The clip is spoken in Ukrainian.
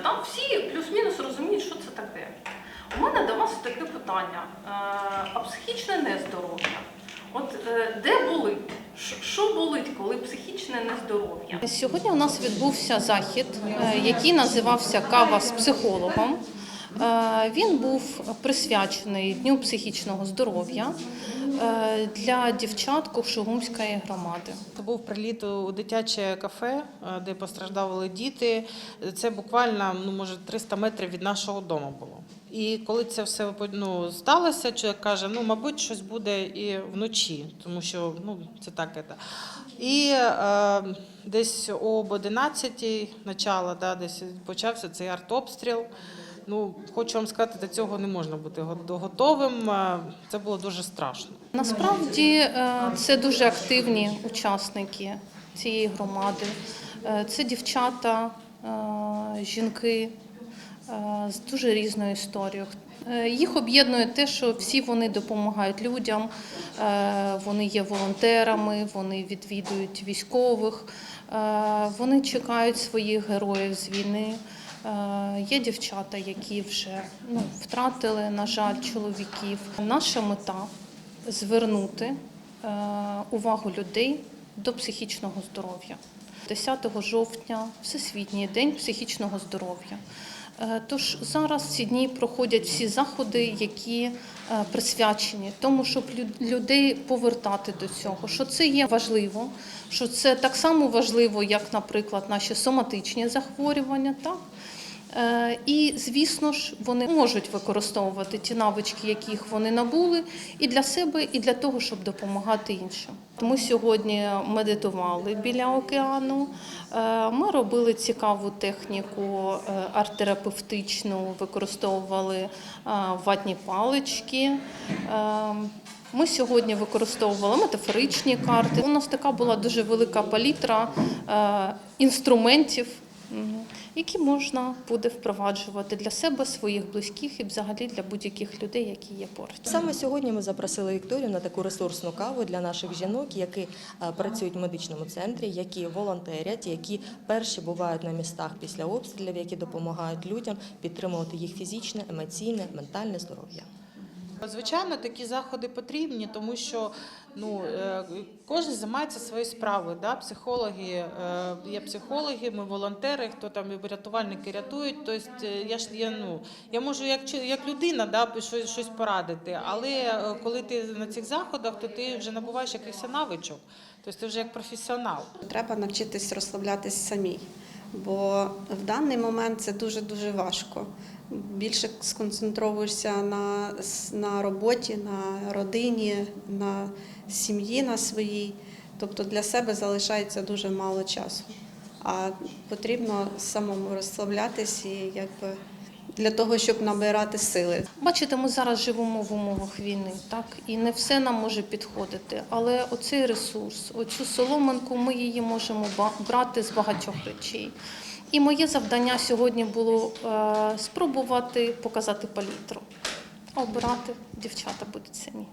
здоров'я. Там всі плюс-мінус розуміють, що це таке. У мене до вас таке питання: Е, а психічне нездоров'я. От е, де болить? Що- Що болить, коли психічне нездоров'я? Сьогодні у нас відбувся захід, е, який називався Кава з психологом. Е, Він був присвячений Дню психічного здоров'я е, для дівчат Ковшогумської громади. Це був приліт у дитяче кафе, е, де постраждали діти. Це буквально, ну може, 300 метрів від нашого дому було. І коли це все ну, сталося, чоловік каже, ну, мабуть, щось буде і вночі, тому що ну, це так. Это. І е, десь об 11 начало, да, десь почався цей артобстріл. Ну, хочу вам сказати, до цього не можна бути готовим. Е, Це було дуже страшно. Насправді е, це дуже активні учасники цієї громади. Е, Це дівчата, жінки з дуже різною історією. Е, Їх об'єднує те, що всі вони допомагають людям, е, вони є волонтерами, вони відвідують військових, е, вони чекають своїх героїв з війни. Е, Є дівчата, які вже ну, втратили, на жаль, чоловіків. Наша мета звернути е, увагу людей до психічного здоров'я. 10 жовтня Всесвітній день психічного здоров'я. Е, Тож зараз ці дні проходять всі заходи, які е, присвячені тому, щоб людей повертати до цього, що це є важливо, що це так само важливо, як, наприклад, наші соматичні захворювання. Так? Е, І, звісно ж, вони можуть використовувати ті навички, яких вони набули, і для себе, і для того, щоб допомагати іншим. Ми сьогодні медитували біля океану. Е, Ми робили цікаву техніку е, арт-терапевтичну, використовували ватні палички. Ми сьогодні використовували метафоричні карти. У нас така була дуже велика палітра інструментів, які можна буде впроваджувати для себе, своїх близьких і взагалі для будь-яких людей, які є поруч. Саме сьогодні ми запросили Вікторію на таку ресурсну каву для наших жінок, які е, працюють в медичному центрі, які волонтерять, які перші бувають на містах після обстрілів, які допомагають людям підтримувати їх фізичне, емоційне, ментальне здоров'я. Звичайно, такі заходи потрібні, тому що ну, е, кожен займається своєю справою. Да? Психологи, е, є психологи, ми волонтери, хто там і рятувальники рятують. Тобто е, я ж я, ну, я можу як, як людина да, щось, щось порадити, але коли ти на цих заходах, то ти вже набуваєш якихось навичок, тобто ти вже як професіонал. Треба навчитись розслаблятись самій, бо в даний момент це дуже дуже важко. Більше сконцентровуєшся на, на роботі, на родині, на сім'ї на своїй. Тобто для себе залишається дуже мало часу. А потрібно самому розслаблятись і якби для того, щоб набирати сили. Бачите, ми зараз живемо в умовах війни, так і не все нам може підходити. Але оцей ресурс, оцю соломинку, ми її можемо брати з багатьох речей. І моє завдання сьогодні було е, спробувати показати палітру. А обирати дівчата будуть самі.